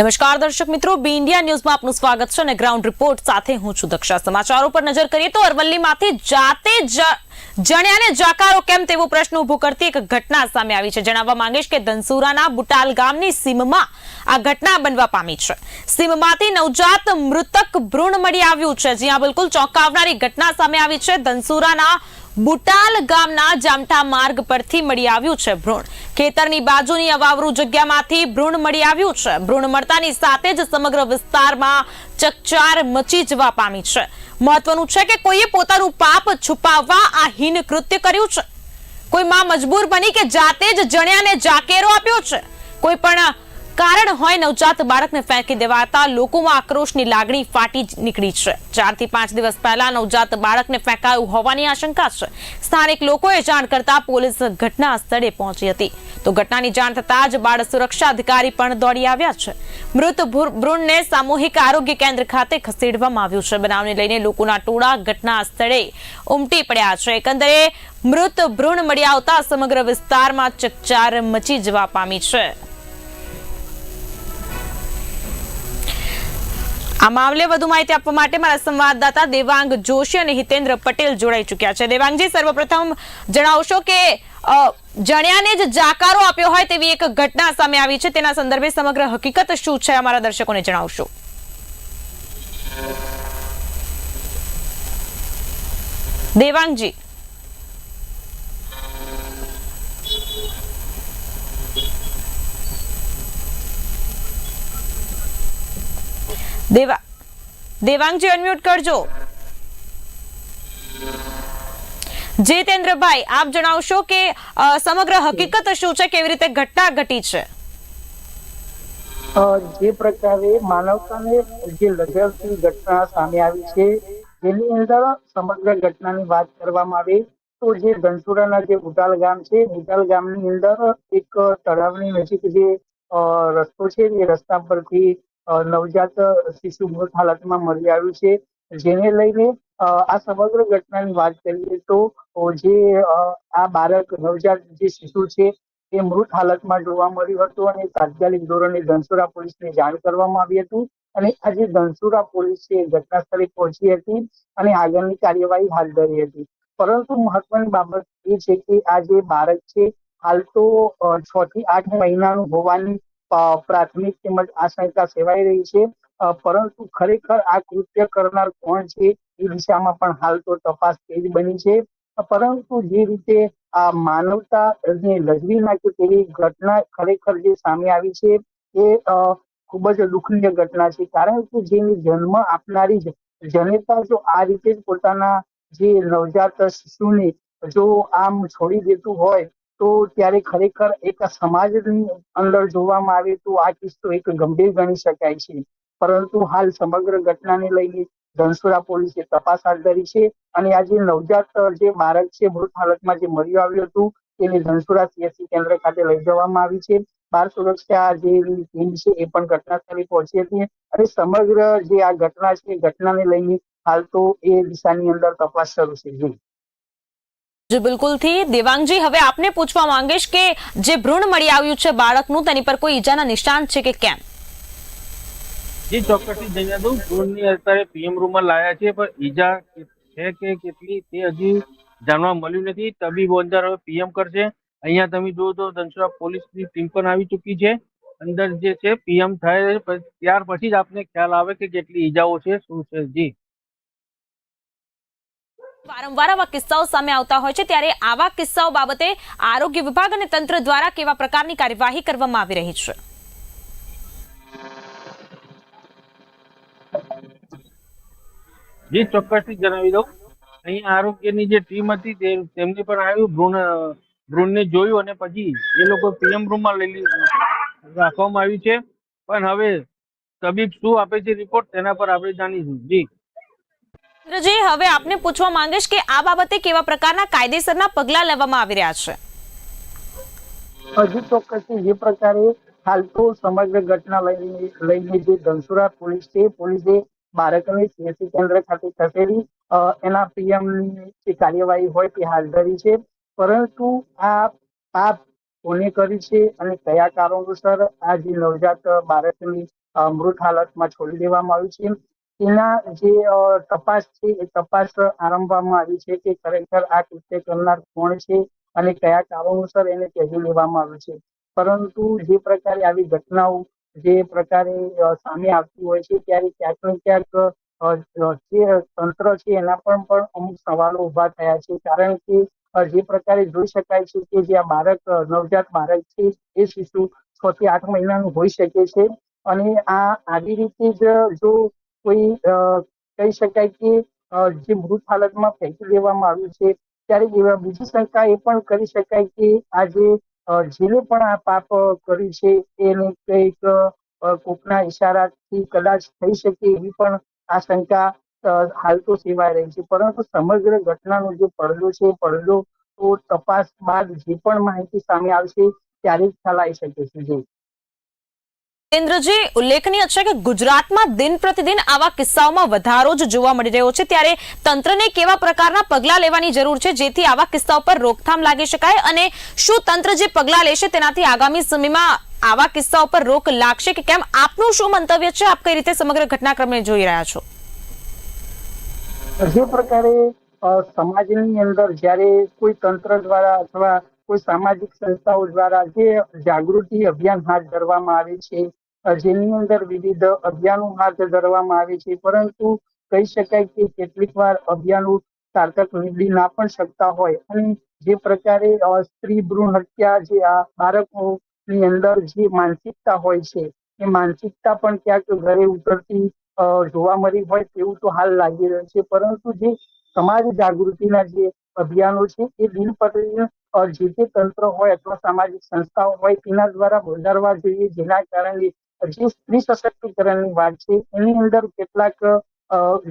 નમસ્કાર દર્શક મિત્રો, બી ઇન્ડિયા ન્યૂઝમાં આપનું સ્વાગત છે અને ગ્રાઉન્ડ રિપોર્ટ સાથે હું છું દક્ષા. સમાચારો પર નજર કરીએ તો અરવલ્લીમાંથી જાતે જ જણ્યાને જાકારો કેમ તેવો પ્રશ્ન ઊભો કરતી એક ઘટના સામે આવી છે. જણાવવા માંગીશ કે ધનસુરાના બુટાલ ગામની સીમમાં આ ઘટના બનવા પામી છે. સીમમાંથી નવજાત મૃતક ભ્રૂણ મળી આવ્યું છે. જ્યાં બિલકુલ ચોંકાવનારી ઘટના સામે આવી છે. ધનસુરાના બુટાલ ગામના જામઠા માર્ગ પરથી મળી આવ્યું છે ભ્રૂણ. ખેતરની બાજુની અવાવરૂ જગ્યામાંથી ભ્રૂણ મળી આવ્યું છે. ભ્રૂણ મળતાની સાથે જ સમગ્ર વિસ્તારમાં ચકચાર મચી જવા પામી છે. મહત્વનું છે કે કોઈએ પોતાનું પાપ છુપાવવા આ હીન કૃત્ય કર્યું છે. કોઈ માં મજબૂર બની કે જાતે જ જણ્યાને જાકેરો આપ્યો છે. કોઈ પણ કારણ હોય નવજાત બાળકને ફેંકી દેવાતા લોકોમાં આક્રોશની લાગણી ફાટી નીકળી છે. ચારથી પાંચ દિવસ પહેલા નવજાત બાળકને ફેંકાયું હોવાની આશંકા છે. સ્થાનિક લોકોએ જાણ કરતા પોલીસ ઘટના સ્થળે પહોંચી હતી. તો ઘટનાની જાણ થતાં જ બાળ સુરક્ષા અધિકારી પણ દોડી આવ્યા છે. મૃત ભ્રૂ- ભ્રૂણને સામૂહિક આરોગ્ય કેન્દ્ર ખાતે ખસેડવામાં આવ્યું છે. બનાવને લઈને લોકોના ટોળા ઘટના સ્થળે ઉમટી પડ્યા છે. એકંદરે મૃત ભ્રૂણ મળી આવતા સમગ્ર વિસ્તારમાં ચકચાર મચી જવા પામી છે. આ મામલે વધુ માહિતી આપવા માટે મારા સંવાદદાતા દેવાંગ જોશી અને હિતેન્દ્ર પટેલ જોડાઈ ચૂક્યા છે. દેવાંગજી, સર્વપ્રથમ જણાવશો કે જણ્યાને જ જાકારો આપ્યો હોય તેવી એક ઘટના સામે આવી છે. તેના સંદર્ભે સમગ્ર હકીકત શું છે અમારા દર્શકોને જણાવશો. દેવાંગજી દેવા દેવાંગજી અનમ્યુટ કરજો. જીતેન્દ્રભાઈ, આપ જણાવશો કે સમગ્ર હકીકત શું છે? કેવી રીતે ઘટના ઘટી છે જે પ્રકારે માનવતાને જે લગાવતી ઘટના સામે આવી છે જેની અંદર સમગ્ર ઘટનાની વાત કરવામાં આવે તો જે ધનસુરાના જે ઉદાલ ગામ છે ઉદાલ ગામની અંદર એક તળાવની નજીક જે રસ્તો છે, એ રસ્તા પરથી નવજાત શિશુ મૃત હાલતમાં મળી આવ્યું છે. જેને લઈને આ સમગ્ર ઘટનાની વાત કરીએ તો જે આ બાળક નવજાત જે શિશુ છે, એ મૃત હાલતમાં જોવા મળ્યું હતું અને તાત્કાલિક ધોરણે ધનસુરા પોલીસને જાણ કરવામાં આવી હતી અને આજે ધનસુરા પોલીસ ઘટના સ્થળે પહોંચી હતી અને આગળની કાર્યવાહી હાથ ધરી હતી. પરંતુ મહત્વની બાબત એ છે કે આ જે બાળક છે, હાલ તો છ થી આઠ મહિનાનું હોવાની પ્રાથમિક તેમજ આશંકા સેવાઈ રહી છે. પરંતુ ખરેખર આ કૃત્ય કરનાર કોણ છે એ દિશામાં પણ હાલ તો તપાસ તેજ બની છે. પરંતુ જે રીતે આ માનવતા લજવી નાખી તેવી ઘટના ખરેખર જે સામે આવી છે એ ખૂબ જ દુઃખનીય ઘટના છે. કારણ કે જેની જન્મ આપનારી જનેતા જો આ રીતે જ પોતાના જે નવજાત શિશુને જો આમ છોડી દેતું હોય તો ત્યારે ખરેખર એક સમાજની અંદર જોવામાં આવે તો આ કિસ્સો એક ગંભીર ગણી શકાય છે. પરંતુ હાલ સમગ્ર ઘટનાને લઈને ધનસુરા પોલીસે તપાસ હાથ ધરી છે અને આ નવજાત જે બાળક છે, મૃત હાલતમાં જે મળી આવ્યું હતું, તેને ધનસુરા સીએસસી કેન્દ્ર ખાતે લઈ જવામાં આવી છે. બાળ સુરક્ષા જે ટીમ છે એ પણ ઘટના સ્થળે પહોંચી હતી અને સમગ્ર જે આ ઘટના છે ઘટનાને લઈને હાલ તો એ દિશાની અંદર તપાસ શરૂ છે. જી બિલકુલથી દેવાંગજી, હવે આપને પૂછવા માંગીશ કે જે ભ્રૂણ મળી આવ્યું છે બાળકનું, તેની પર કોઈ ઈજાના નિશાન છે કે કેમ? જી, ચોક્કસથી જઈને દઉં ભ્રૂણની અત્યારે પીએમ રૂમમાં લાયા છે, પણ ઈજા છે કે કેટલી, તે હજી જાણવા મળ્યું નથી. તબીબો અંદર હવે પીએમ કરશે. અહીંયા તમે જુઓ તો ધનસુરા પોલીસની ટીમ પણ આવી ચૂકી છે. અંદર જે છે પીએમ થાય ત્યાર પછી જ આપને ખ્યાલ આવે કે કેટલી ઈજાઓ છે, શું છે, જી. વારંવાર આવા કિસ્સાઓ સામે આવતા હોય છે, ત્યારે આવા કિસ્સાઓ બાબતે આરોગ્ય વિભાગ અને તંત્ર દ્વારા કેવા પ્રકારની કાર્યવાહી કરવામાં આવી રહી છે? જી, ચોક્કસથી જણાવી દઉં. અહીં આરોગ્યની જે ટીમ હતી તે તેમને પણ આવ્યું, ભ્રૂણ, ભ્રૂણને જોયું અને પછી એ લોકો પીએમ રૂમમાં લઈ રાખવામાં આવ્યું છે. પણ હવે તબીબ શું આપે છે રિપોર્ટ તેના પર આપણે જાણીશું. જી. ઇન્દ્રજી હવે આપને પૂછવા માંગીશ કે આ બાબતે કેવા પ્રકારના કાયદેસરના પગલાં લેવામાં આવી રહ્યા છે? હજુ ચોક્કસ જે પ્રકારે હાલ તો સમગ્ર ઘટના લઈને લઈને જે ધનસુરા પોલીસ છે, પોલીસે બાળકને સીએસસી કેન્દ્ર ખાતે ખસેડી એના પીએમની જે કાર્યવાહી હોય તે હાથ ધરી છે. પરંતુ આ પાપ કોને કરી છે અને કયા કારણોસર આ જે નવજાત બાળકની મૃત હાલતમાં છોડી દેવામાં આવ્યું છે? તેના જે તપાસ છે, એ તપાસ આરંભવામાં આવી છે કે ખરેખર આ કૃત્ય કરનાર કોણ છે અને કયા કારણોસર એને ત્યજી લેવામાં આવ્યું છે. પરંતુ જે પ્રકારે આવી ઘટનાઓ જે પ્રકારે સામે આવતી હોય છે ત્યારે ક્યાંક ને ક્યાંક જે તંત્ર છે એના પણ પણ અમુક સવાલો ઊભા થયા છે. કારણ કે જે પ્રકારે જોઈ શકાય છે કે જે આ બાળક નવજાત બાળક છે, એ શિશુ છ થી આઠ મહિનાનું હોઈ શકે છે અને આ આવી રીતે જ જો કોઈ કહી શકાય કે જે મૃત હાલતમાં ફેંકી દેવામાં આવ્યું છે, ત્યારે એવા બીજી શંકા એ પણ કરી શકાય કે આજે જેને પણ આ પાપ કર્યું છે, એને કંઈક કોકના ઈશારાથી કદાચ થઈ શકે એવી પણ આ શંકા હાલ તો સેવાઈ રહી છે. પરંતુ સમગ્ર ઘટનાનો જે પડદો છે પડદો તો તપાસ બાદ જે પણ માહિતી સામે આવશે, ત્યારે જ ખ્યાલ આવી શકે છે. જી કેન્દ્રજી, ઉલ્લેખનીય છે કે ગુજરાતમાં દિન પ્રતિદિન આવા કિસ્સાઓમાં વધારો જ જોવા મળી રહ્યો છે. ત્યારે તંત્રને કેવા પ્રકારના પગલાં લેવાની જરૂર છે જેથી આવા કિસ્સાઓ પર રોકથામ લાગી શકાય અને શું તંત્ર જે પગલાં લેશે તેનાથી આગામી સમયમાં આવા કિસ્સાઓ પર રોક લાગશે કે કેમ? આપનું શું મંતવ્ય છે? આપ કઈ રીતે સમગ્ર ઘટનાક્રમને જોઈ રહ્યા છો? જે પ્રકારે સમાજની અંદર જ્યારે કોઈ તંત્ર દ્વારા અથવા કોઈ સામાજિક સંસ્થાઓ દ્વારા જે જાગૃતિ અભિયાન હાથ ધરવામાં આવે છે જેની અંદર વિવિધ અભિયાનો હાથ ધરવામાં આવે છે. પરંતુ કહી શકાય કે કેટલીક વાર અભિયાનો સાર્થક નીવડી ના પણ શકતા હોય અને જે પ્રકારે સ્ત્રી ભ્રૂણ હત્યા જે આ બાળકોની અંદર જે માનસિકતા હોય છે, એ માનસિકતા પણ ક્યાંક ઘરે ઉતરતી જોવા મળી હોય તેવું તો હાલ લાગી રહ્યું છે. પરંતુ જે સમાજ જાગૃતિના જે અભિયાનો છે, એ દિન પ્રતિદિન જે તે તંત્ર હોય અથવા સામાજિક સંસ્થાઓ હોય તેના દ્વારા વધારવા જોઈએ. જેના કારણે જે સ્ત્રી સશક્તિકરણની વાત છે. એની અંદર કેટલાક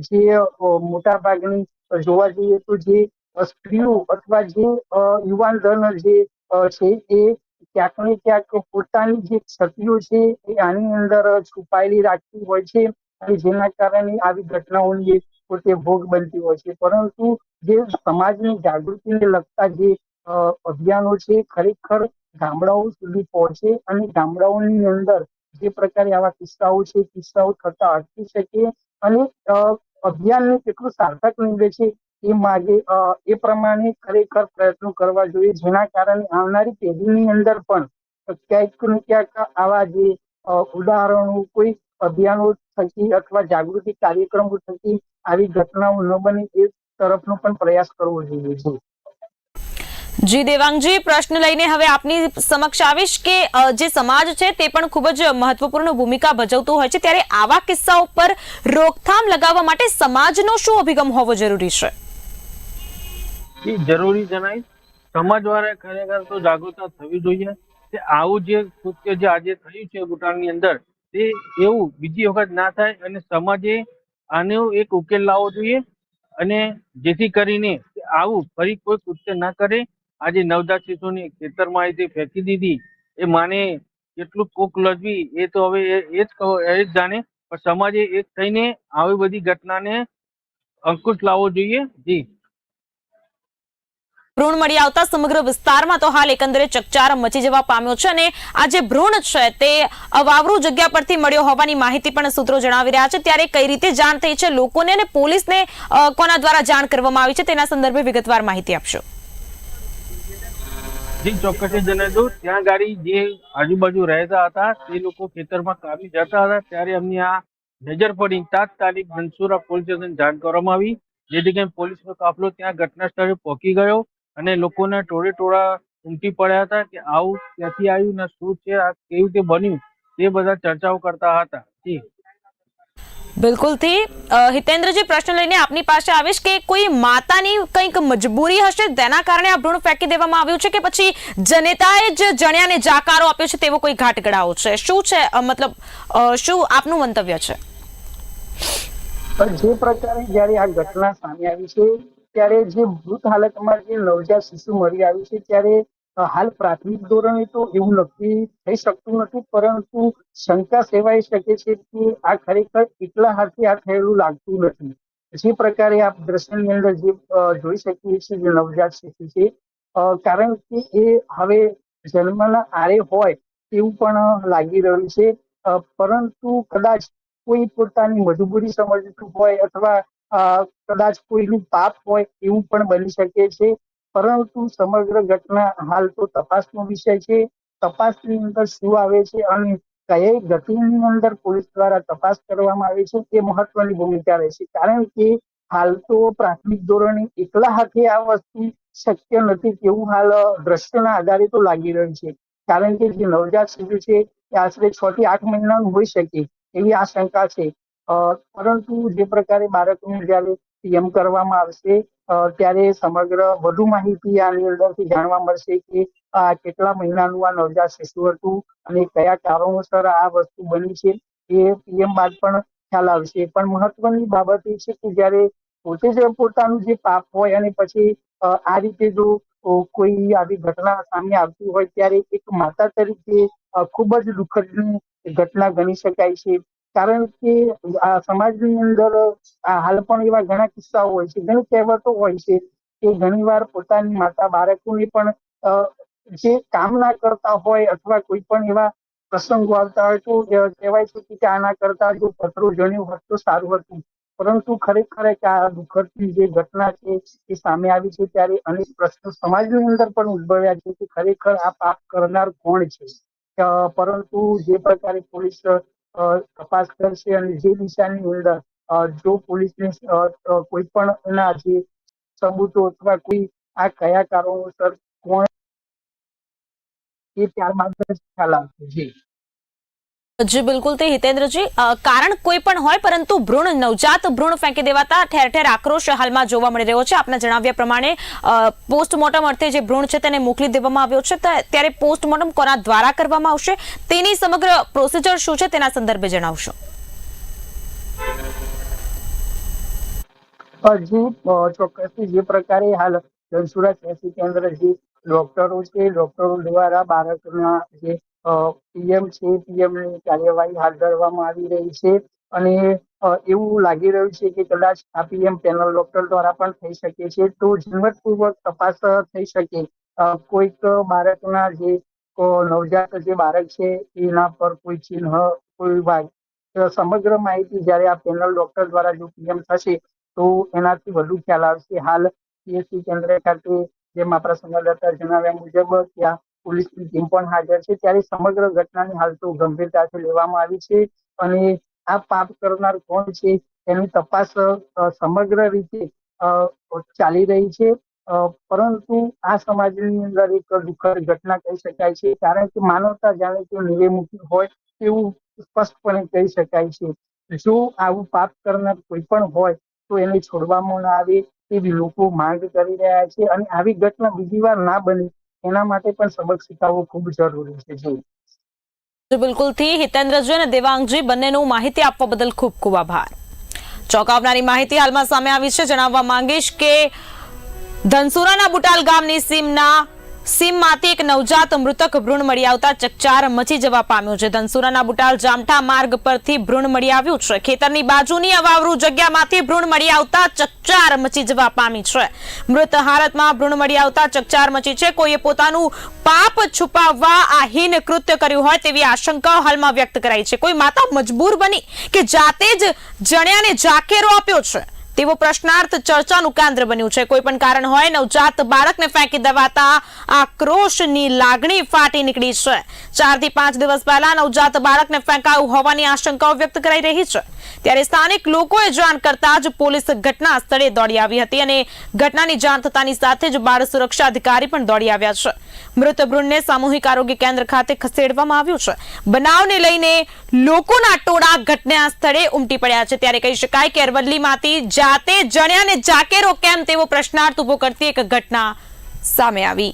જે મોટા ભાગની જોવા જઈએ તો જે સ્ત્રીઓ અથવા જે યુવાન ધન જે છે એ ક્યાંક ને ક્યાંક પોતાની જે ક્ષતિઓ છે એ આની અંદર છુપાયેલી રાખતી હોય છે અને જેના કારણે આવી ઘટનાઓની પોતે ભોગ બનતી હોય છે. પરંતુ જે સમાજની જાગૃતિને લગતા જે અભિયાનો છે ખરેખર ગામડાઓ સુધી પહોંચે અને ગામડાઓની અંદર જે પ્રકારે આવા કિસ્સાઓ છે, કિસ્સાઓ થતા અટકી શકે અને અભિયાનને કેટલું સાર્થક નીવડે છે એ માગે એ પ્રમાણે ખરેખર પ્રયત્નો કરવા જોઈએ. જેના કારણે આવનારી પેઢીની અંદર પણ ક્યાંક ને ક્યાંક આવા જે ઉદાહરણો, કોઈ અભિયાનો થકી અથવા જાગૃતિ કાર્યક્રમો થકી આવી ઘટનાઓ ન બને એ તરફનો પણ પ્રયાસ કરવો જોઈએ છે. જી દેવાંગજી, પ્રશ્ન લઈને હવે આપની સમક્ષ આવીશ કે જે સમાજ છે તે પણ ખૂબ જ મહત્વપૂર્ણ ભૂમિકા ભજવતું હોય છે. ત્યારે આવા કિસ્સાઓ પર રોકથામ લગાવવા માટે સમાજનો શું અભિગમ હોવો જરૂરી છે? એ જરૂરી જણાય. સમાજ દ્વારા ખરેખર તો જાગૃતતા થવી જોઈએ. કે આવું જે કૃત્ય જે આજે થયું છે ભૂટાનની અંદર, તે એવું બીજી વખત ના થાય અને સમાજે આનો એક ઉકેલ લાવવો જોઈએ. અને જેથી કરીને આવું ફરી કોઈ કૃત્ય ના કરે. આજે નવજાત શિશુની ખેતર માહિતી ફેંકી દીધી. એ માને કેટલું કોક લજવી, એ તો હવે એ જ કહો, એ જ જાણે. પણ સમાજે એક થઈને આવી બધી ઘટનાને અંકુશ લાવવો જોઈએ. જી. ભ્રૂણ મળી આવતા સમગ્ર વિસ્તારમાં તો હાલ એકંદરે ચકચાર મચી જવા પામ્યો છે અને આ જે ભ્રૂણ છે તે અવાવરૂ જગ્યા પરથી મળ્યો હોવાની માહિતી પણ સૂત્રો જણાવી રહ્યા છે. ત્યારે કઈ રીતે જાણ થઈ છે લોકોને અને પોલીસને કોના દ્વારા જાણ કરવામાં આવી છે તેના સંદર્ભે વિગતવાર માહિતી આપશો. જી ચોક્કસથી જણાવી ત્યાં ગાડી જે આજુબાજુ રહેતા હતા, તે લોકો ખેતરમાં કામી જતા હતા, ત્યારે અમને આ નજર પડી તાત્કાલિક મનસુરા પોલીસ સ્ટેશન જાણ કરવામાં આવી, જેથી કરીને પોલીસનો કાફલો ત્યાં ઘટના સ્થળે પહોંચી ગયો અને લોકોને ટોળે ટોળા ઉમટી પડ્યા હતા કે આવું ક્યાંથી આવ્યું ને શું છે, આ કેવી રીતે બન્યું, તે બધા ચર્ચાઓ કરતા હતા. જી. બિલકુલથી હિતેન્દ્રજી પ્રશ્ન લઈને આપની પાસે આવીશ કે કોઈ માતાની કંઈક મજબૂરી હશે તેના કારણે આ ભ્રૂણ ફેંકી દેવામાં આવ્યું છે કે પછી જનેતાએ જ જણ્યાને જાકારો આપ્યો છે તેવો કોઈ ઘાટગડાઓ છે? શું છે મતલબ શું આપનું મંતવ્ય છે? જે પ્રકારે જ્યારે આ ઘટના સામે આવી છે, ત્યારે જે મૃત હાલતમાં જે નવજાત શિશુ મળી આવ્યું છે, ત્યારે હાલ પ્રાથમિક ધોરણે તો એવું નક્કી થઈ શકતું નથી, પરંતુ શંકા સેવાઈ શકે છે કે આ ખરેખર એટલા હાથે આ થયેલું લાગતું નથી. જે પ્રકારે આ દ્રશ્યની અંદર જે જોઈ શકીએ છીએ જે નવજાત શિશુ છે કારણ કે એ હવે જન્મના આરે હોય એવું પણ લાગી રહ્યું છે પરંતુ કદાચ કોઈ પોતાની મજબૂરી સમજતું હોય અથવા કદાચ કોઈનું પાપ હોય એવું પણ બની શકે છે પરંતુ સમગ્ર ઘટના હાલ તો તપાસનો વિષય છે. તપાસની અંદર શું આવે છે અને કઈ ગતિની અંદર પોલીસ દ્વારા તપાસ કરવામાં આવે છે તે મહત્વની ભૂમિકા રહેશે કારણ કે હાલ તો પ્રાથમિક ધોરણે એકલા હાથે આ વસ્તુ શક્ય નથી તેવું હાલ દ્રશ્યના આધારે તો લાગી રહ્યું છે. કારણ કે જે નવજાત શિશુ છે એ આશરે છ થી આઠ મહિનાનું હોઈ શકે એવી આશંકા છે. પરંતુ જે પ્રકારે બાળકને જ્યારે પીએમ કરવામાં આવશે. ત્યારે સમગ્ર વધુ માહિતી આની અંદરથી જાણવા મળશે કે આ કેટલા મહિનાનું આ નવજાત શિશુ હતું અને કયા કારણોસર આ વસ્તુ બની છે એ પીએમ બાદ પણ ખ્યાલ આવશે. પણ મહત્વની બાબત એ છે કે જ્યારે પોતે જ પોતાનું જે પાપ હોય અને પછી આ રીતે જો કોઈ આવી ઘટના સામે આવતી હોય ત્યારે એક માતા તરીકે ખૂબ જ દુઃખદ ઘટના ગણી શકાય છે. કારણ કે આ સમાજની અંદર હાલ પણ એવા ઘણા કિસ્સાઓ હોય છે. ઘણી કહેવતો હોય છે કે ઘણીવાર પોતાની માતા બાળકોને પણ જે કામ ના કરતા હોય અથવા કોઈ પણ એવા પ્રસંગો આવતા હોય તો કહેવાય છે કે આના કરતા જો પથરો જણ્યું હોત તો સારું હતું. પરંતુ ખરેખર આ દુઃખદની જે ઘટના છે એ સામે આવી છે ત્યારે અનેક પ્રશ્નો સમાજની અંદર પણ ઉદ્ભવ્યા છે કે ખરેખર આ પાપ કરનાર કોણ છે? પરંતુ જે પ્રકારે પોલીસ તપાસ કરશે અને જે દિશાની અંદર જો પોલીસને કોઈ પણ એના જે સબૂતો અથવા કોઈ આ કયા કારણોસર કોણ એ ત્યારબાદ જ ખ્યાલ આવશે જી જી, બિલકુલ. તે હિતેન્દ્રજી કારણ કોઈ પણ હોય, પરંતુ ભ્રૂણ નવજાત ભ્રૂણ ફેંકી દેવાતા ઠેર ઠેર આક્રોશ હાલમાં જોવા મળી રહ્યો છે. આપના જણાવ્યા પ્રમાણે પોસ્ટમોર્ટમ અર્થે જે ભ્રૂણ છે તેને મોકલી દેવામાં આવ્યો છે ત્યારે પોસ્ટમોર્ટમ કોના દ્વારા કરવામાં આવશે, તેની સમગ્ર પ્રોસિજર શું છે તેના સંદર્ભે જણાવશો. હજી ચોક્કસથી જે પ્રકારે હાલ ધનસુરા કેન્દ્ર જે ડોક્ટરો છે, ડોક્ટરો દ્વારા બાળકના જે પીએમ છે પીએમની કાર્યવાહી હાથ ધરવામાં આવી રહી છે અને એવું લાગી રહ્યું છે કે કદાચ આ પીએમ પેનલ ડોક્ટર દ્વારા પણ થઈ શકે છે. તો ઝીણવટપૂર્વક તપાસ થઈ શકે. કોઈક બાળકના જે નવજાત જે બાળક છે, એના પર કોઈ ચિહ્ન, કોઈ ભાગ સમગ્ર માહિતી જ્યારે આ પેનલ ડોક્ટર દ્વારા જો પીએમ થશે, તો એનાથી વધુ ખ્યાલ આવશે. હાલ પીએસસી કેન્દ્ર ખાતે, જેમ આપણા સંવાદદાતા જણાવ્યા મુજબ, ત્યાં પોલીસની ટીમ પણ હાજર છે. ત્યારે સમગ્ર ઘટનાની હાલ તો ગંભીરતાથી લેવામાં આવી છે અને આ પાપ કરનાર કોણ છે એની તપાસ સમગ્ર રીતે ચાલી રહી છે. પરંતુ આ સમાજની અંદર એક દુઃખદ ઘટના કહી શકાય છે. કારણ કે માનવતા જાણે કે નિવેમુખી હોય એવું સ્પષ્ટપણે કહી શકાય છે. જો આવું પાપ કરનાર કોઈ પણ હોય તો એને છોડવામાં ના આવે એવી લોકો માંગ કરી રહ્યા છે અને આવી ઘટના બીજી વાર ના બને એના માટે પણ સબક શીખવવો ખૂબ જરૂરી છે, જી. બિલકુલથી. હિતેન્દ્રજી અને દેવાંગજી બંનેનું માહિતી આપવા બદલ ખૂબ ખૂબ આભાર. ચોંકાવનારી માહિતી હાલમાં સામે આવી છે. જણાવવા માંગીશ કે ધનસુરાના બુટાલ ગામની સીમના સીમમાંથી એક નવજાત મૃતક ભ્રૂણ મળી આવતા ચકચાર મચી જવા પામ્યો છે. ધનસુરાના બુટાલ જામઠા માર્ગ પરથી ભ્રૂણ મળી આવ્યું છે. ખેતરની બાજુની અવાવરૂ જગ્યામાંથી ભ્રૂણ મળી આવતા ચકચાર મચી જવા પામી છે. મૃત હાલતમાં ભ્રૂણ મળી આવતા ચકચાર મચી છે. કોઈએ પોતાનું પાપ છુપાવવા આ હીન કૃત્ય કર્યું હોય તેવી આશંકાઓ હાલમાં વ્યક્ત કરાઈ છે. કોઈ માતા મજબૂર બની કે જાતે જ જણ્યાને જાકેરો આપ્યો છે. તેવો પ્રશ્નાર્થ ચર્ચાનું કેન્દ્ર બન્યું છે. કોઈ પણ કારણ હોય, નવજાત બાળકને ફેંકી દેવાતા આક્રોશની લાગણી ફાટી નીકળી છે. ચારથી પાંચ દિવસ પહેલા નવજાત બાળકને ફેંકાયું હોવાની આશંકાઓ વ્યક્ત કરાઈ રહી છે. ત્યારે સ્થાનિક લોકોએ જાણ કરતા જ પોલીસ ઘટના સ્થળે દોડી આવી હતી અને ઘટનાની જાણ થતાની સાથે જ બાળ સુરક્ષા અધિકારી પણ દોડી આવ્યા છે. મૃત સામૂહિક આરોગ્ય કેન્દ્ર ખાતે ખસેડવામાં આવ્યું છે. બનાવને લઈને લોકોના ટોળા ઘટના સ્થળે ઉમટી પડ્યા છે. ત્યારે કહી શકાય કે અરવલ્લીમાંથી જાતે જણ્યાને જાકેરો કેમ તેવો પ્રશ્નાર્થ ઊભો કરતી એક ઘટના સામે આવી.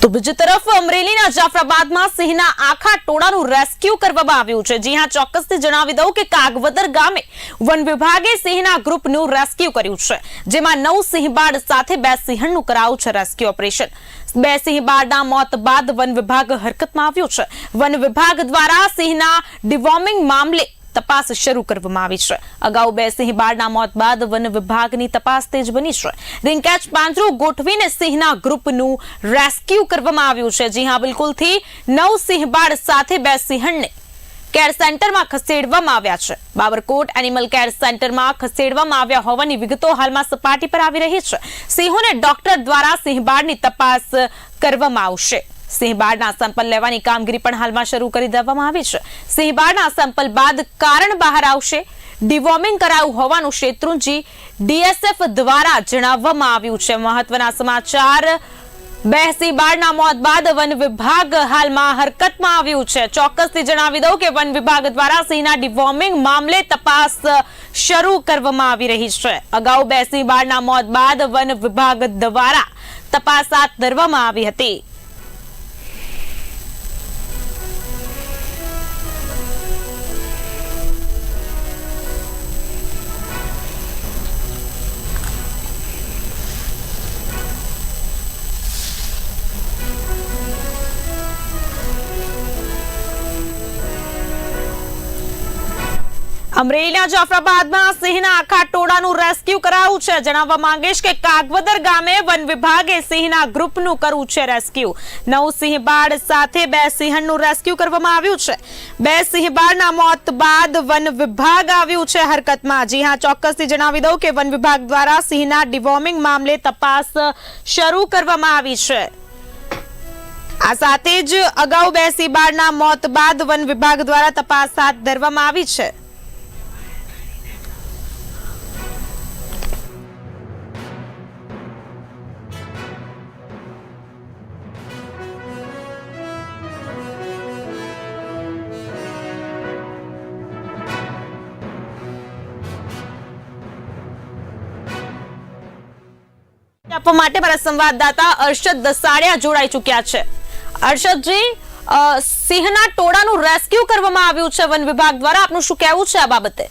તો બીજી તરફ અમરેલીના જાફરાબાદમાં સિંહના આખા ટોળાનું રેસ્ક્યુ કરવામાં આવ્યું છે. જી હા, ચોક્કસથી જણાવી દઉં કે કાગવદર ગામે વન વિભાગે સિંહના ગ્રુપનું રેસ્ક્યુ કર્યું છે. જેમાં નવ સિંહબાળ સાથે બે સિંહણનું કરાયું છે રેસ્ક્યુ ઓપરેશન. બે સિંહબાળના મોત બાદ વન વિભાગ હરકતમાં આવ્યું છે. વન વિભાગ દ્વારા સિંહના ડિવોર્મિંગ મામલે તપાસ શરૂ કરવામાં આવી છે. અગાઉ બે સિંહ બાળના મોત બાદ વન વિભાગની તપાસ તેજ બની છે. રિંકેચ પાંજરું ગોઠવીને સિંહના ગ્રુપનું રેસ્ક્યુ કરવામાં આવ્યું છે. જી હા, બિલકુલથી નવ સિંહ બાળ સાથે બે સિંહણને કેર સેન્ટરમાં ખસેડવામાં આવ્યા છે. બાબરકોટ એનિમલ કેર સેન્ટરમાં ખસેડવામાં આવ્યા હોવાની વિગતો હાલમાં સપાટી પર આવી રહી છે. સિંહોને ડોક્ટર દ્વારા સિંહબાળની તપાસ કરવામાં આવશે. સિંહબાળના સેમ્પલ લેવાની કામગીરી પણ હાલમાં શરૂ કરી દેવામાં આવી છે. સિંહબાળના સેમ્પલ બાદ કારણ બહાર આવશે. ડિવોર્મિંગ કરાયું હોવાનું શેત્રુંજી ડીએસએફ દ્વારા જણાવવામાં આવ્યું છે. મહત્વના સમાચાર બેસી બાળના મોત બાદ વન વિભાગ હાલમાં હરકતમાં આવ્યું છે. ચોક્કસથી જણાવી દઉં કે વન વિભાગ દ્વારા સિંહના ડિવોર્મિંગ મામલે તપાસ શરૂ કરવામાં આવી રહી છે. અગાઉ બેસી બાળના મોત બાદ વન વિભાગ દ્વારા તપાસ હાથ ધરવામાં આવી હતી. અમરેલીના જાફરાબાદમાં સિંહના આખા ટોળાનું રેસ્ક્યુ કરાયું છે. જણાવવા માંગીશ કે કાગવદર ગામે વન વિભાગે સિંહના ગ્રુપનું કરવું છે રેસ્ક્યુ. નવ સિંહબાળ સાથે બે સિંહણનું રેસ્ક્યુ કરવામાં આવ્યું છે. બે સિંહબાળના મોત બાદ વન વિભાગ આવ્યું છે હરકતમાં. જી હા, ચોક્કસથી જણાવી દઉં કે વન વિભાગ દ્વારા સિંહના ડિવોર્મિંગ મામલે તપાસ શરૂ કરવામાં આવી છે. આ સાથે જ અગાઉ બે સિંહબાળના મોત બાદ વન વિભાગ દ્વારા તપાસ હાથ ધરવામાં આવી છે. આપવા માટે મારા સંવાદદાતા અર્ષદ દસાડિયા જોડાઈ ચૂક્યા છે. અર્ષદજી સિંહના ટોળાનું રેસ્ક્યુ કરવામાં આવ્યું છે વન વિભાગ દ્વારા. આપનું શું કહેવું છે આ બાબતે?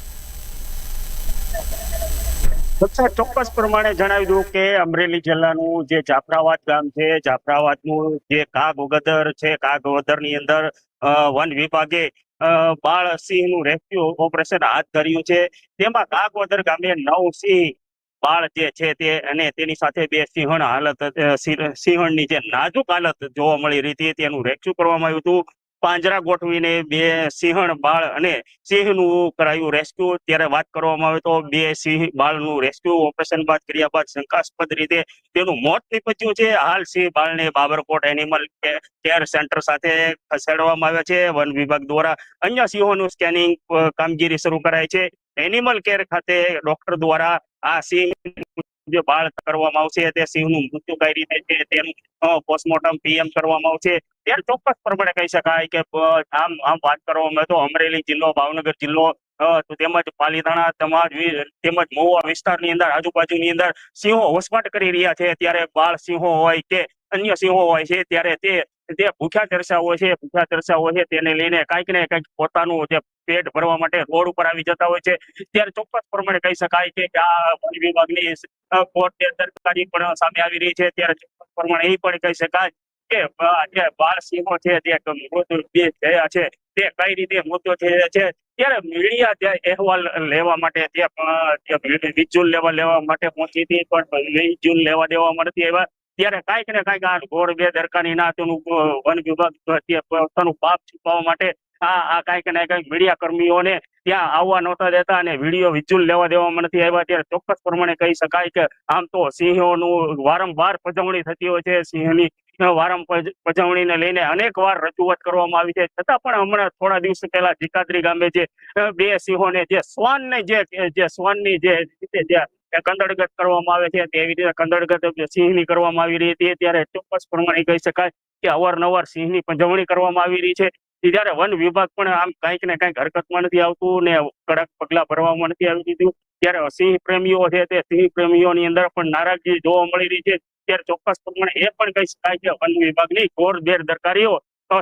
અચ્છા, ચોક્કસ પ્રમાણે જણાવી દઉં કે અમરેલી જિલ્લાનું જે જાફરાબાદ ગામ છે, જાફરાબાદનું જે કાગવદર છે કાગવદરની અંદર વન વિભાગે બાળ સિંહનું રેસ્ક્યુ ઓપરેશન હાથ ધર્યું છે. તેમાં કાગવદર ગામે નવ સિંહ બાળ જે છે તે અને તેની સાથે બે સિંહણ હાલત સિંહ- સિંહણની જે નાજુક હાલત જોવા મળી રહી હતી, તેનું રેસ્ક્યુ કરવામાં આવ્યું હતું. પાંજરા ગોઠવીને બે સિંહણ બાળ અને સિંહનું કરાયું રેસ્ક્યુ. ત્યારે વાત કરવામાં આવે તો બે સિંહ બાળનું રેસ્ક્યુ ઓપરેશન બાદ કર્યા બાદ શંકાસ્પદ રીતે તેનું મોત નીપજ્યું છે. હાલ સિંહ બાળને બાબરકોટ એનિમલ કેર સેન્ટર સાથે ખસેડવામાં આવ્યા છે. વન વિભાગ દ્વારા અન્ય સિંહોનું સ્કેનિંગ કામગીરી શરૂ કરાય છે. એનિમલ કેર ખાતે ડોક્ટર દ્વારા આ સિંહ જે બાળ કરવામાં આવશે તે સિંહનું મૃત્યુ કઈ રીતે છે તેનું પોસ્ટમોર્ટમ પીએમ કરવામાં આવશે. ત્યારે ચોક્કસ પ્રમાણે કહી શકાય કે આમ આમ વાત કરવામાં તો અમરેલી જિલ્લો, ભાવનગર જિલ્લો તેમજ પાલીતાણા તેમજ તેમજ મહુવા વિસ્તારની અંદર, આજુબાજુની અંદર સિંહો વસવાટ કરી રહ્યા છે. ત્યારે બાળ સિંહો હોય કે અન્ય સિંહો હોય છે, ત્યારે તે તે ભૂખ્યા ચર્ચાઓ છે ભૂખ્યા ચર્ચાઓ છે તેને લઈને કંઈક ને કંઈક પોતાનું જે પેટ ભરવા માટે રોડ ઉપર આવી જતા હોય છે. ત્યારે ચોક્કસ પ્રમાણે કહી શકાય કે આ વન વિભાગની અ, કોર્ટ દરકારી પણ સામે આવી રહી છે. ત્યારે ચોક્કસ પ્રમાણે એ પણ કહી શકાય કે જે બાળ સિંહો છે તે મૃત્યુ બે થયા છે તે કઈ રીતે મૃત્યુ થયા છે? ત્યારે મીડિયા જે અહેવાલ લેવા માટે ત્યાં વિજુલ લેવા લેવા માટે પહોંચી હતી પણ વિજ્યુલ લેવા દેવા નથી આવ્યા. ત્યારે કાંઈક ને કાંઈક આ ઘોર બેદરકારી ના તેનું વન વિભાગ પોતાનું પાપ છુપાવવા માટે આ આ કાંઈક ને કાંઈક મીડિયા કર્મીઓને ત્યાં આવવા નહોતા દેતા અને વીડિયો વિચુલ લેવા દેવામાં નથી આવ્યા. ત્યારે ચોક્કસ પ્રમાણે કહી શકાય કે આમ તો સિંહોનું વારંવાર પજવણી થતી હોય છે. સિંહની પજવણી પજવણીને લઈને અનેક વાર રજૂઆત કરવામાં આવી છે. છતાં પણ હમણાં થોડા દિવસ પહેલા જીકાદ્રી ગામે જે બે સિંહોને, જે શ્વાનને જે શ્વાનની જે રીતે જે કંદડગત કરવામાં આવે છે. તેવી રીતે કંદડગત સિંહની કરવામાં આવી રહી હતી ત્યારે ચોક્કસ પ્રમાણે કહી શકાય કે અવારનવાર સિંહની પંજવણી કરવામાં આવી રહી છે. ત્યારે વન વિભાગ પણ આમ કંઈક ને કંઈક હરકતમાં નથી આવતું ને કડક પગલા ભરવામાં નથી આવી દીધું. ત્યારે સિંહ પ્રેમીઓ છે તે સિંહ પ્રેમીઓની અંદર પણ નારાજગી જોવા મળી રહી છે. ત્યારે ચોક્કસ પ્રમાણે એ પણ કહી શકાય કે વન વિભાગની ઘોર બેદરકારીઓ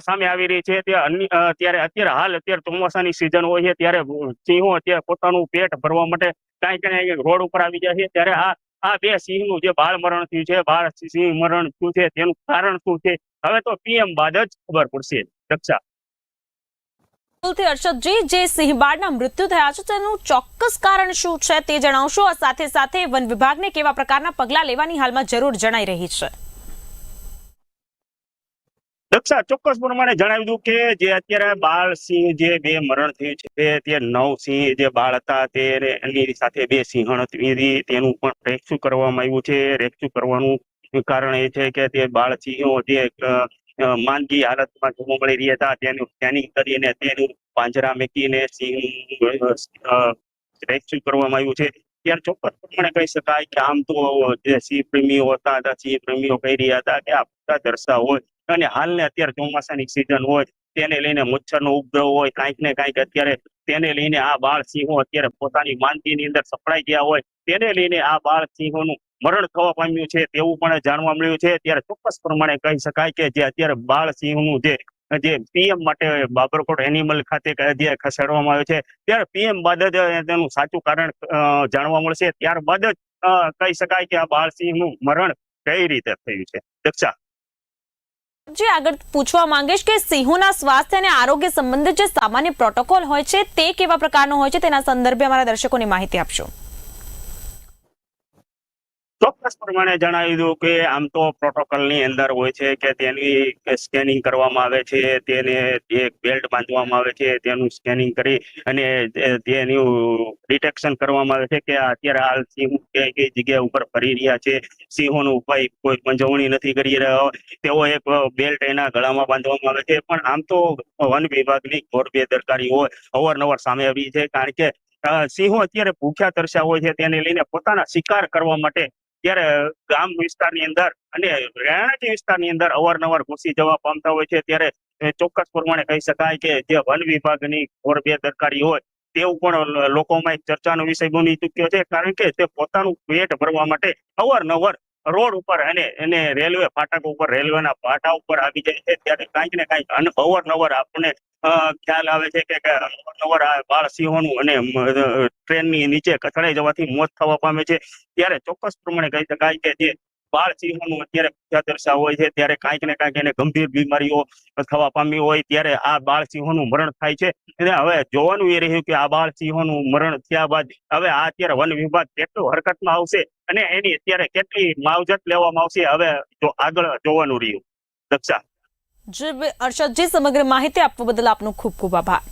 સામે આવી રહી છે. અન્ય અત્યારે હાલ અત્યારે ચોમાસાની સિઝન હોય છે, ત્યારે સિંહો અત્યારે પોતાનું પેટ ભરવા માટે કાંઈક ને રોડ ઉપર આવી જાય છે. ત્યારે આ આ બે સિંહનું જે બાળ મરણ થયું છે, બાળ સિંહ મરણ શું છે, તેનું કારણ શું છે, હવે તો પીએમ બાદ જ ખબર પડશે. રક્ષા. હર્ષદજી, જે સિંહબાળના મૃત્યુ થયા છે, તેનું ચોક્કસ કારણ શું છે તે જણાવશો? સાથે સાથે વન વિભાગને કેવા પ્રકારના પગલાં લેવાની હાલમાં જરૂર જણાઈ રહી છે? દક્ષા ચોક્કસ પ્રમાણે જણાવી દઉં કે જે અત્યારે બાળ સિંહ જે બે મરણ થયું છે તે નવ સિંહ જે બાળ હતા તે એની સાથે બે સિંહણ હતી. તેનું પણ રેસ્ક્યુ કરવામાં આવ્યું છે. રેસ્ક્યુ કરવાનું કારણ એ છે કે તે બાળ સિંહો જે માંદગી હાલતમાં જોવા મળી રહ્યા હતા તેનું સ્કેનિંગ કરીને તેનું પાંજરા મેકીને સિંહ રેસ્ક્યુ કરવામાં આવ્યું છે. ત્યારે ચોક્કસ પ્રમાણે કહી શકાય કે આમ તો જે સિંહ પ્રેમીઓ હતા, સિંહ પ્રેમીઓ કહી રહ્યા હતા કે આ બધા હોય અને હાલને અત્યારે ચોમાસાની સિઝન હોય, તેને લઈને મચ્છરનો ઉપદ્રવ હોય, કાંઈક ને કાંઈક અત્યારે તેને લઈને આ બાળ સિંહો અત્યારે પોતાની માંદગીની અંદર સપડાઈ ગયા હોય, તેને લઈને આ બાળ સિંહોનું મરણ થવા પામ્યું છે તેવું પણ જાણવા મળ્યું છે. ત્યારે ચોક્કસ પ્રમાણે કહી શકાય કે જે અત્યારે બાળ સિંહનું જે જે પીએમ માટે બાબરકોટ એનિમલ ખાતે જે ખસેડવામાં આવ્યો છે, ત્યારે પીએમ બાદ જ તેનું સાચું કારણ જાણવા મળશે. ત્યારબાદ જ કહી શકાય કે આ બાળ સિંહનું મરણ કઈ રીતે થયું છે. દક્ષા. જે, આગળ પૂછવા માંગીશ કે સિંહોના સ્વાસ્થ્ય અને આરોગ્ય સંબંધિત જે સામાન્ય પ્રોટોકોલ હોય છે, તે કેવા પ્રકારનો હોય છે, તેના સંદર્ભે અમારા દર્શકોને માહિતી આપશો. ચોક્કસ પ્રમાણે જણાવી દઉં કે આમ તો પ્રોટોકોલની અંદર હોય છે કે તેની સ્કેનિંગ કરવામાં આવે છે, તેને એક બેલ્ટ બાંધવામાં આવે છે, તેનું સ્કેનિંગ કરી અને તેનું ડિટેક્શન કરવામાં આવે છે કે અત્યારે હાલ સિંહ કઈ કઈ જગ્યા ઉપર ફરી રહ્યા છે. સિંહોનો ઉપાય કોઈ પંજવણી નથી કરી રહ્યો. તેઓ એક બેલ્ટ એના ગળામાં બાંધવામાં આવે છે. પણ આમ તો વન વિભાગની ઘોર બેદરકારી હોય, અવારનવાર સામે આવી છે. કારણ કે સિંહો અત્યારે ભૂખ્યા તરસ્યા હોય છે. તેને લઈને પોતાના શિકાર કરવા માટે ત્યારે ગામ વિસ્તારની અંદર અને રહેણાંકી વિસ્તારની અંદર અવારનવાર ઘૂસી જવા પામતા હોય છે. ત્યારે ચોક્કસ પ્રમાણે કહી શકાય કે જે વન વિભાગની ઘોર બેદરકારી હોય, તેવું પણ લોકોમાં એક ચર્ચાનો વિષય બની ચૂક્યો છે. કારણ કે તે પોતાનું પેટ ભરવા માટે અવારનવાર રોડ ઉપર અને એને રેલવે ફાટક ઉપર, રેલવેના પાટા ઉપર આવી જાય છે. ત્યારે કાંઈક ને કાંઈક અવારનવાર આપણને ખ્યાલ આવે છે કે આ બાળ સિંહોનું અને ટ્રેનની નીચે કથળાઈ જવાથી મોત થવા પામે છે. ત્યારે ચોક્કસ પ્રમાણે કહી શકાય કે જે બાળ સિંહોનું અત્યારે દર્શા હોય છે, ત્યારે કાંઈક ને કાંઈક એને ગંભીર બીમારીઓ થવા પામી હોય, ત્યારે આ બાળ સિંહોનું મરણ થાય છે. અને હવે જોવાનું એ રહ્યું કે આ બાળ સિંહોનું મરણ થયા બાદ હવે આ અત્યારે વન વિભાગ કેટલું હરકતમાં આવશે અને એની અત્યારે કેટલી માવજત લેવામાં આવશે, હવે જો આગળ જોવાનું રહ્યું. દક્ષા. જી અર્ષદજી સમગ્ર માહિતી આપવા બદલ આપનો ખૂબ ખૂબ આભાર.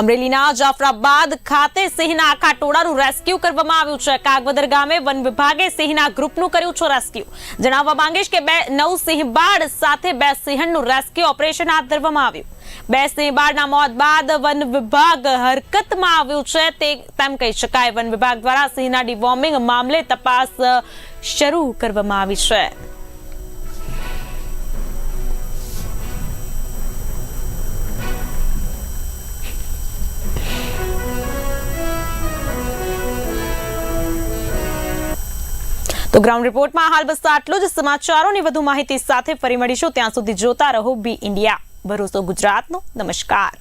અમરેલીના જાફરાબાદ ખાતે સિંહના આખા ટોળાનું રેસ્ક્યુ કરવામાં આવ્યું છે. કાગવદર ગામે વન વિભાગે સિંહના ગ્રુપનું કર્યું છે રેસ્ક્યુ. જણાવવા માંગીશ કે બે નવ સિંહબાળ સાથે બે સિંહણનું રેસ્ક્યુ ઓપરેશન હાથ ધરવામાં આવ્યું. બે સિંહ બાળના મોત બાદ વન વિભાગ હરકતમાં આવ્યું છે તે તેમ કહી શકાય. વન વિભાગ દ્વારા સિંહના ડિવોર્મિંગ મામલે તપાસ શરૂ કરવામાં આવી છે. તો ગ્રાઉન્ડ રિપોર્ટમાં હાલ બસ આટલું જ સમાચારોની વધુ માહિતી સાથે ફરી મળીશું. ત્યાં સુધી જોતા રહો બી ઇન્ડિયા. ભરોસો ગુજરાતનો. નમસ્કાર.